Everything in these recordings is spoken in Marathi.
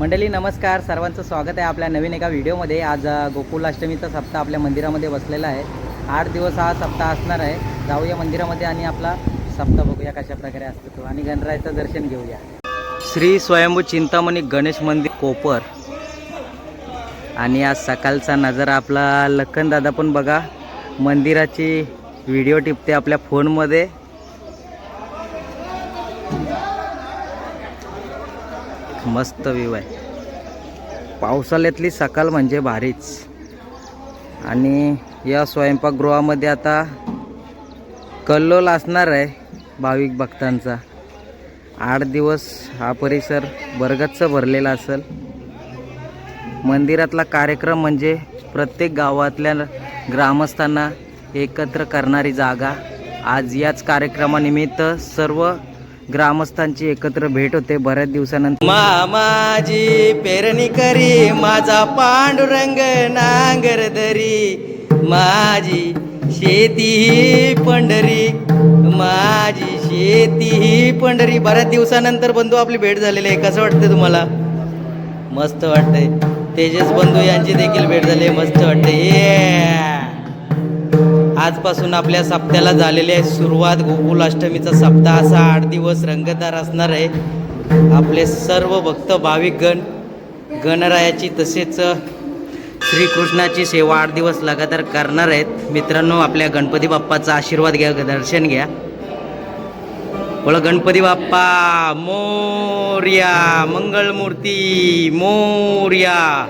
मंडळी नमस्कार. सर्वांचं स्वागत आहे आपल्या नवीन एका व्हिडिओमध्ये. आज गोकुलाष्टमीचा सप्ताह आपल्या मंदिरामध्ये बसलेला आहे. आठ दिवस हा सप्ताह असणार आहे. जाऊया मंदिरामध्ये आणि आपला सप्ताह बघूया कशा प्रकारे असतो तो. आणि गणरायाचं दर्शन घेऊया. श्री स्वयंभू चिंतामणी गणेश मंदिर कोपर. आणि आज सकाळचा नजारा आपला लखनदादा पण बघा. मंदिराची व्हिडिओ टिपते आपल्या फोनमध्ये. मस्त व्ह्यू आहे. पावसाळ्यातली सकाळ म्हणजे भारीच. आणि या स्वयंपाकगृहामध्ये आता कल्लोल असणार आहे भाविक भक्तांचा. आठ दिवस हा परिसर बरगच्च भरलेला असेल. मंदिरातला कार्यक्रम म्हणजे प्रत्येक गावातल्या ग्रामस्थांना एकत्र करणारी जागा. आज याच कार्यक्रमानिमित्त सर्व ग्रामस्थांची एकत्र भेट होते बऱ्याच दिवसानंतर. मामाजी पेरणी करी माझा पांडुरंग नांगर दरी माझी शेती ही पंढरी माझी शेती ही पंढरी. बऱ्याच दिवसानंतर बंधू आपली भेट झालेली आहे. कसं वाटतं तुम्हाला? मस्त वाटतंय. तेजस बंधू यांची देखील भेट झाली आहे. मस्त वाटतंय. ये आजपासून आपल्या सप्त्याला झालेली आहे सुरुवात गोकुलाष्टमीचा सप्ताह असा आठ दिवस रंगतदार असणार आहे. आपले सर्व भक्त भाविक गण गणरायाची तसेच श्रीकृष्णाची सेवा आठ दिवस लगातार करणार आहेत. मित्रांनो आपल्या गणपती बाप्पाचा आशीर्वाद घ्या दर्शन घ्या. बोला गणपती बाप्पा मोर्या मंगळमूर्ती मोर्या.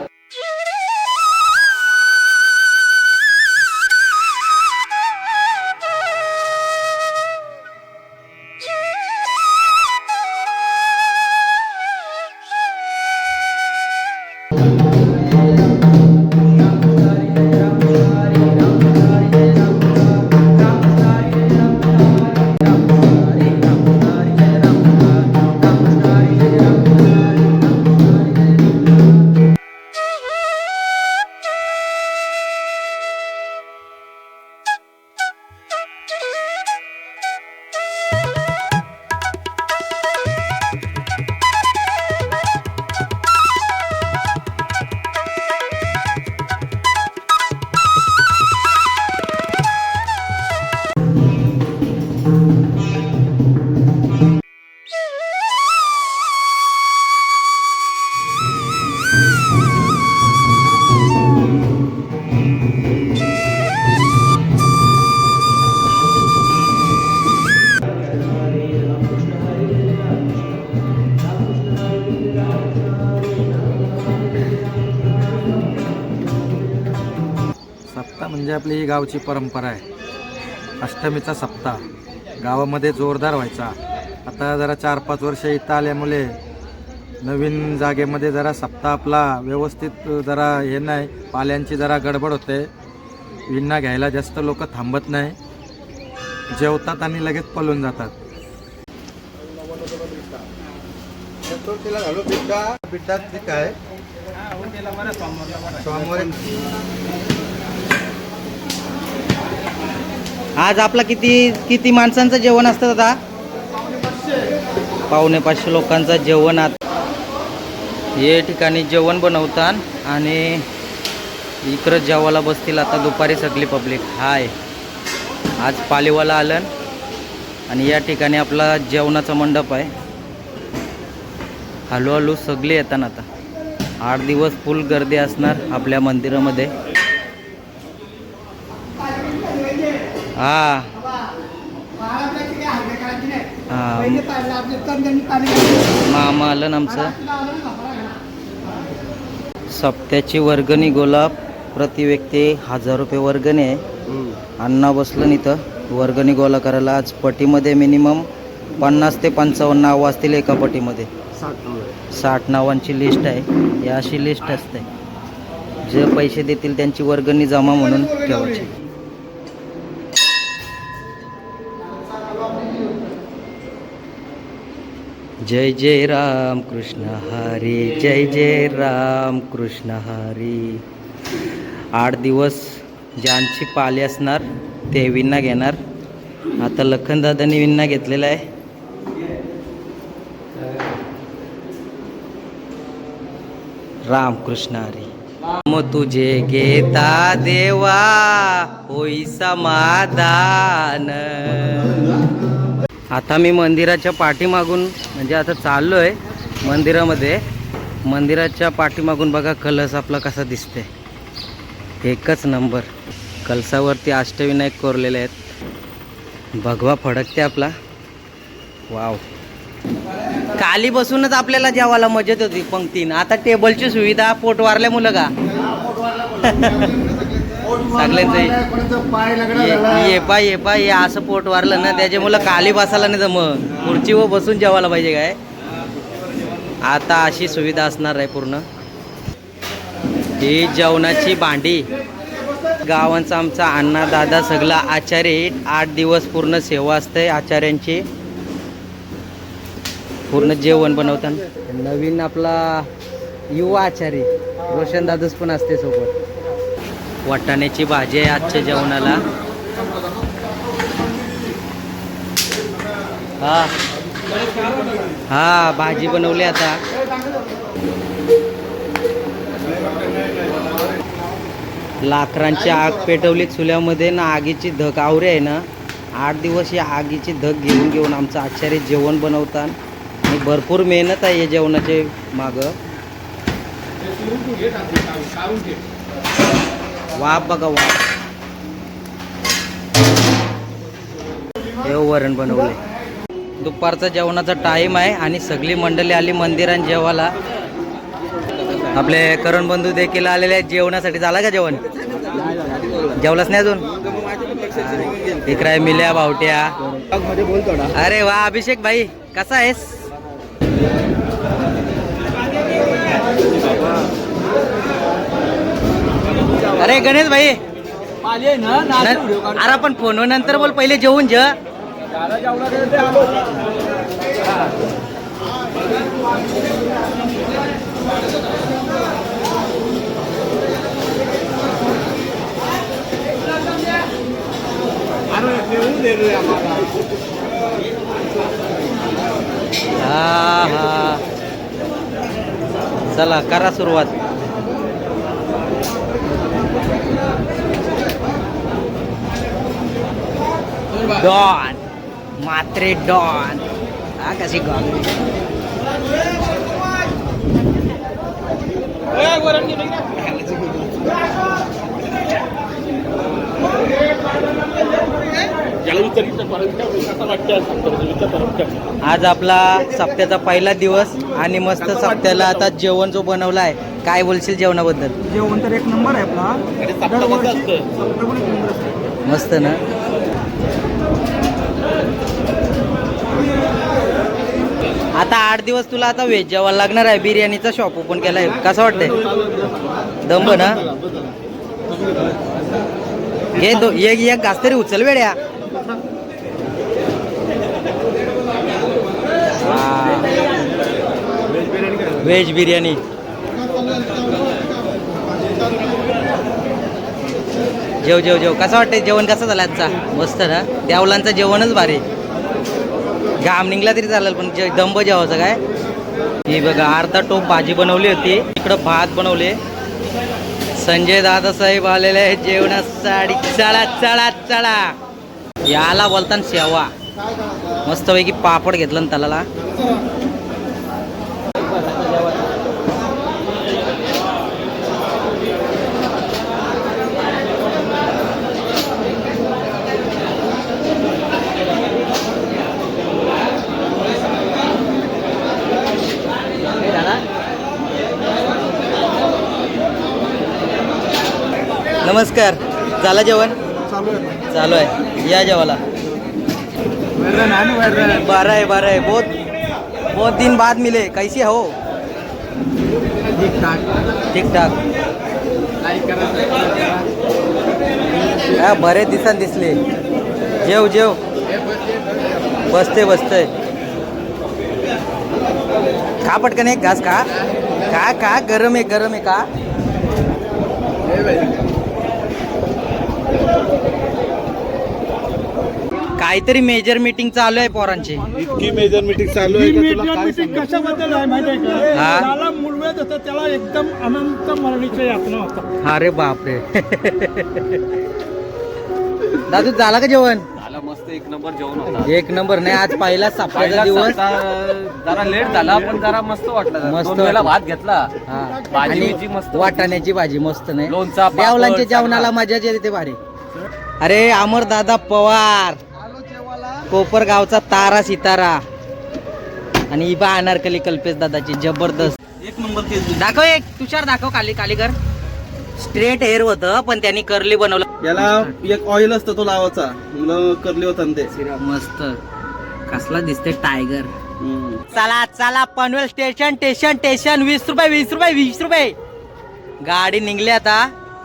सप्ताह म्हणजे आपली ही गावची परंपरा आहे. अष्टमीचा सप्ताह. गावामध्ये जोरदार व्हायचा. आता जरा चार पाच वर्ष इथं आल्यामुळे नवीन जागेमध्ये जरा सप्ताह आपला व्यवस्थित जरा हे नाही पाल्यांची जरा गडबड होते. विण्णा घ्यायला जास्त लोक थांबत नाही. जेवतात आणि लगेच पळून जातात. ठीक आहे. सोमवारी आज आपला किती किती माणसांचं जेवण असतं दादा? पावणे पाचशे लोकांचं जेवण आता हे ठिकाणी जेवण बनवतात आणि इकडं जेवायला बसतील आता दुपारी सगळी पब्लिक. हाय. आज पालीवाला आलं आणि या ठिकाणी आपला जेवणाचा मंडप आहे. हळूहळू सगळे येतात आता. आठ दिवस फुल गर्दी असणार आपल्या मंदिरामध्ये. हा. हा. मामा आलं ना आमचं. सप्त्याची वर्गणी गोलाब प्रति व्यक्ती हजार रुपये वर्गणी आहे. अण्णा बसलं इथं. वर्गणी गोळा करायला आज पटीमध्ये मिनिमम पन्नास ते पंचावन्न नावं असतील एका पटीमध्ये. साठ नावांची लिस्ट आहे. ही अशी लिस्ट असते. जे पैसे देतील त्यांची वर्गणी जमा म्हणून ठेवायची. जय जय राम कृष्ण हरी जय जय राम कृष्ण हरी. आठ दिवस ज्यांची पाली असणार ते विन्ना घेणार. आता लखनदादांनी विन्ना घेतलेला आहे. राम कृष्ण हरी. मग तुझे घेता देवा होई समाधान. आता मी मंदिराच्या पाठीमागून म्हणजे आता चाललो आहे मंदिरामध्ये. मंदिराच्या पाठीमागून बघा कलश आपला कसा दिसते एकच नंबर. कलसावरती अष्टविनायक कोरलेले आहेत. भगवा फडकते आपला. वाव. खाली बसूनच आपल्याला जेवायला मजेत होती पंक्तीन. आता टेबलची सुविधा पोट वारल्या मुलं का? सगळ्यांचं पाय ये पा ये पा ये असं पोट वारलं ना त्याच्यामुळं खाली बसायला नाही जमत. खुर्चीवर बसून जेवायला पाहिजे काय? आता अशी सुविधा असणार आहे पूर्ण. ही जेवणाची भांडी. गावांचा आमचा अण्णा दादा सगळा आचार्य आठ दिवस पूर्ण सेवा असते आचार्यांची पूर्ण जेवण बनवतात नवीन आपला युवा आचारी रोशन दादूस पण असते सोबत. वाटाण्याची भाजी आहे आजच्या जेवणाला. हा. हा भाजी बनवली आता. लाकरांची आग पेटवली चुल्यामध्ये ना आगीची धग आवरे आहे ना. आठ दिवस या आगीची धग घेऊन घेऊन आमचं आचार्य जेवण बनवतात. आणि भरपूर मेहनत आहे या जेवणाचे मागं. वाप बघा वाप हे वरण बनवले दुपारचा जेवणाचा टाईम आहे आणि सगळी मंडळी आली मंदिरात जेवायला. आपले करण बंधू देखील आलेले आहेत जेवणासाठी. झाला का जेवण? जेवलाच नाही अजून? इकराय मिल्या भावट्या. अरे वा अभिषेक भाई कसा आहेस? अरे गणेश भाई. न- अरे आपण फोन नंतर बोल पहिले जेवून जे. हा हा. चला करा सुरुवात. Don. Matre Don. Ah, kasih gong. Eh, gue yun na. आज आपला सप्त्याचा पहिला दिवस आणि मस्त सप्त्याला आता जेवण जो बनवला आहे काय बोलशील जेवणाबद्दल? जेवण तर एक नंबर आहे आपला. मस्त ना? आता आठ दिवस तुला आता व्हेज जेवायला लागणार आहे बिर्याणीचा शॉप ओपन केलाय. कसं वाटतंय? दंब ना? घे दो एक एक घास तरी उचल वेड्या. व्हेज बिर्याणी. जेव जेव जेव. कसं वाटतंय? जेवण कसं झालं आजचा? मस्त ना? देवलांचं जेवणच भारी. घाम निघला तरी चालेल पण जे दंब जेवायचं काय? ही बघा अर्धा टोप भाजी बनवली होती. इकडं भात बनवले. संजय दादा साहेब आलेले आहेत जेवणासाठी. चला चला चला. याला बोलताना शेवा. मस्तपैकी पापड घेतलं ना त्याला नमस्कार. झालं जेवण? चालू आहे. चालू आहे. या जेवाला बारह है बारह है बहुत बहुत दिन बाद मिले. कैसे हो? ठीक ठाक ठीक ठाक हा बरेच दिवसांत दिसले. जेव जेव. बसते बसते. खा पटकन एक घास खा. का का गरम आहे गरम आहे का काहीतरी मेजर मीटिंग चालू आहे पोरांची इतकी मेजर मीटिंग चालू आहे ही का तुला काय सांगू? कशाबद्दल आहे माहिती आहे हा. का त्याला मुलवेद होतं त्याला एकदम अनंत मरणीच्या यातना होता अरे बापरे दादू झाला का जेवण झाला मस्त एक नंबर जेवण होता एक नंबर नाही आज पहिला पहिला दिवस सप्ताह जरा लेट झाला पण जरा मस्त वाटलं जरा. मस्त दोन वाटलं. भात घेतला हा. भाजी आणि बिजी मस्त वाटाण्याची भाजी मस्त नाही लोणचा, पापड, देवलांच्या जेवणाला सगळं. मजाच येते भारी अरे अमर दादा पवार कोपरगावचा तारा सितारा. आणि इबा अनारकली कल्पेश दादाची जबरदस्त. एक नंबर केस दाखव एक तुषार दाखव काली कालीकर स्ट्रेट हेअर होतं पण त्यांनी कर्ली बनवलं. याला एक ऑइल असतं तो लावायचा. मुलं करली होता ते. मस्त. कसला दिसते टायगर. चला चला पनवेल स्टेशन स्टेशन स्टेशन वीस रुपये वीस रुपये वीस रुपये. गाडी निघली आता.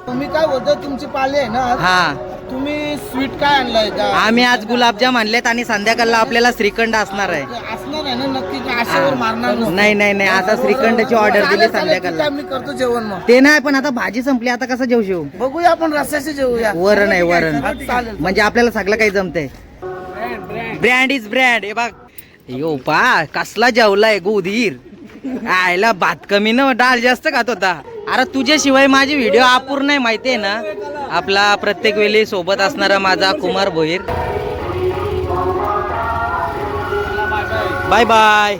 तुम्ही काय बोलतो तुमची पाली आहे ना हा. तुम्ही स्वीट काय आणलाय? का आम्ही आज गुलाबजाम आणलेत आणि संध्याकाळला आपल्याला श्रीखंड असणार आहे. असणार आहे ना नक्की का आशेवर मारणार नसतं. नाही नाही नाही आता श्रीखंडची ऑर्डर दिली चालेल, चालेल, ठीक संध्याकाळला. आहे, मी करतो जेवण मग. ते नाही पण आता भाजी संपली आता कसं जेवू शिव? बघूया आपण रस्त्याचे जेवूया. वरण आहे वरण चालेल म्हणजे आपल्याला सगळं काही जमतंय. ब्रँड इज ब्रँड हे बघ. यो पा कसला जेवलाय गोधीर आयला भात कमी न डाळ जास्त खात होता. अरे तुझ्याशिवाय माझी व्हिडिओ अपूर्ण आहे माहिती आहे ना? आपला प्रत्येक वेळी सोबत असणारा माझा कुमार भोईर. बाय बाय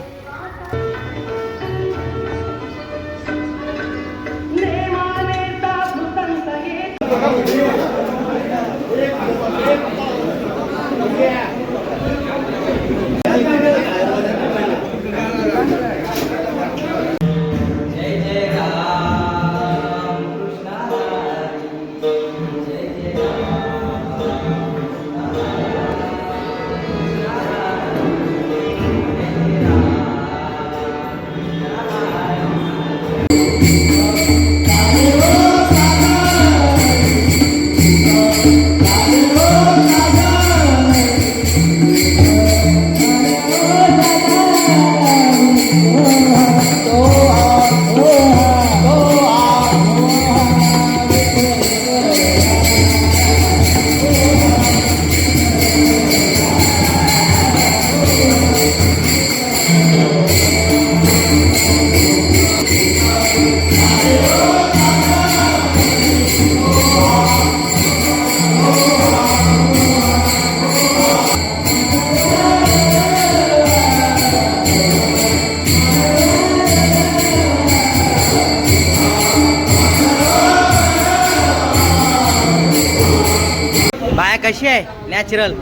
कशी आहे? नॅचरल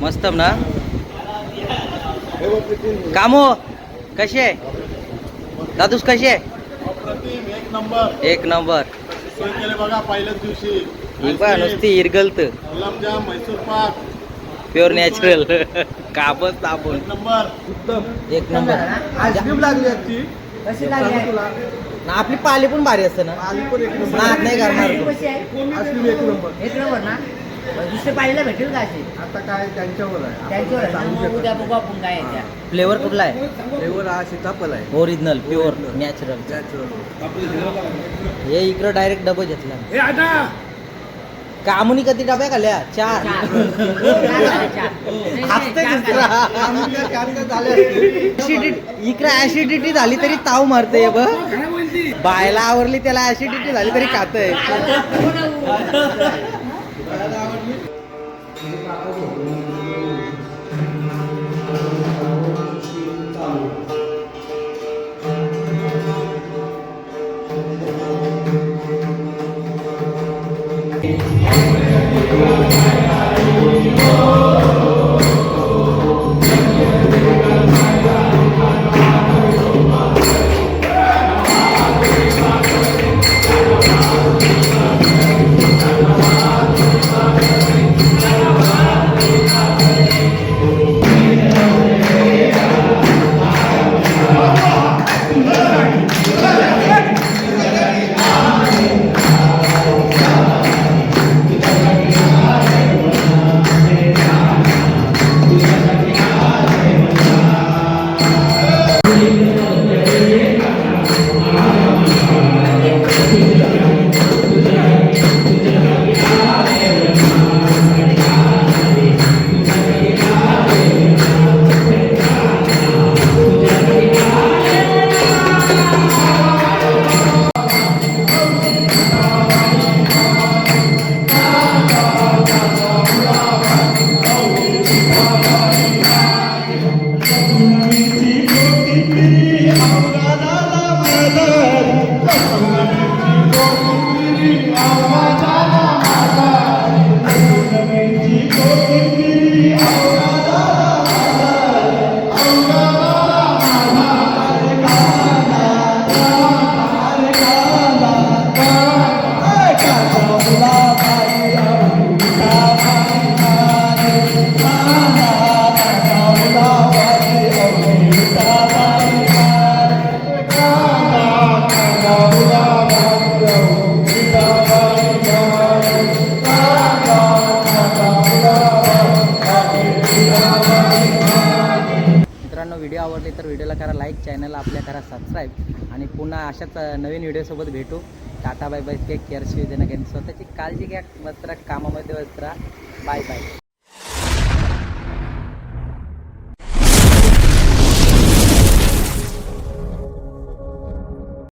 मस्त ना? कामो कशी आहे? दादूस कशी आहे? एक नंबर. एक नंबर सोय केले बघा पहिल्याच दिवशी ही नुसती इरगलत. म्हैसूर पाक प्युअर नॅचरल काबच साबण नंबर. एक नंबर आईस्क्रीम लागली आजची. कशी ना आपली पाली पण भारी असते ना. नाही करणार. आईस्क्रीम एक नंबर. एक नंबर ना? दुसरे पाहिलं भेटेल का असे? आता काय त्यांच्यावर आहे. त्यांच्यावर आहे ना, मग उद्या बघू आपण काय आहे त्या. फ्लेवर कुठला आहे? फ्लेवर हा सीताफळ आहे. ओरिजिनल प्युअर नॅचरल हे इकडं डायरेक्ट डबं घेतला. हे आता! कामुनी कधी डब्या खाल्ल्या? चार. हसते दुसरा. Acidity- इकडे ऍसिडिटी झाली तरी ताव मारते बघ. बायला आवरली त्याला ऍसिडिटी झाली तरी खातय. मित्रांनो चॅनलला आपल्या करा सबस्क्राईब आणि पुन्हा अशाच नवीन व्हिडिओसोबत भेटू. Tata bye bye take care शिवजनक स्वतःची काळजी घ्या मस्त कामामध्ये व्यस्त राहा बाय बाय